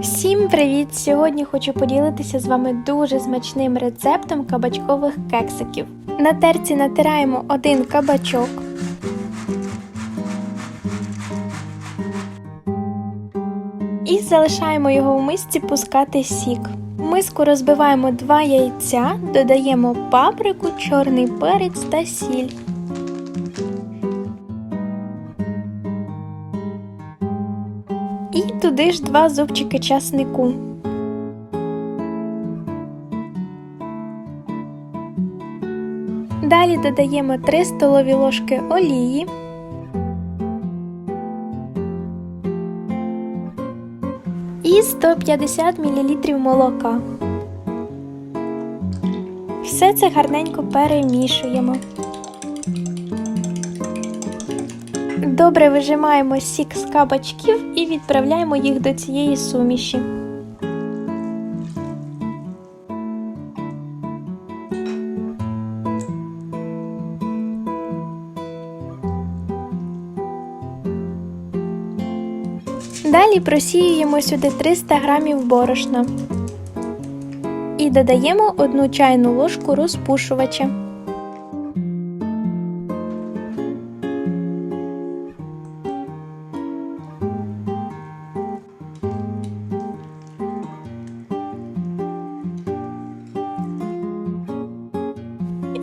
Всім привіт! Сьогодні хочу поділитися з вами дуже смачним рецептом кабачкових кексиків. На терці натираємо один кабачок. І залишаємо його в мисці пускати сік. В миску розбиваємо 2 яйця, додаємо паприку, чорний перець та сіль. І туди ж два зубчики часнику. Далі додаємо 3 столові ложки олії. І 150 мл молока. Все це гарненько перемішуємо. Добре вижимаємо сік з кабачків і відправляємо їх до цієї суміші. Далі просіюємо сюди 300 г борошна і додаємо 1 чайну ложку розпушувача.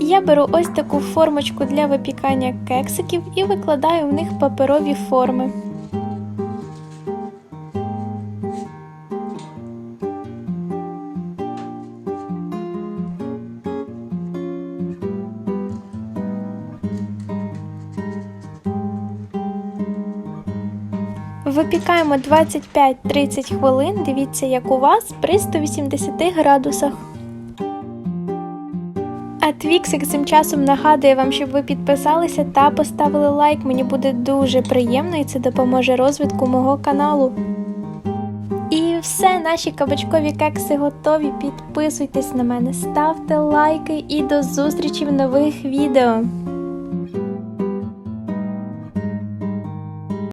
Я беру ось таку формочку для випікання кексиків і викладаю в них паперові форми. Випікаємо 25-30 хвилин. Дивіться, як у вас при 180 градусах. А Твіксик цим часом нагадує вам, щоб ви підписалися та поставили лайк. Мені буде дуже приємно і це допоможе розвитку мого каналу. І все, наші кабачкові кекси готові. Підписуйтесь на мене, ставте лайки і до зустрічі в нових відео.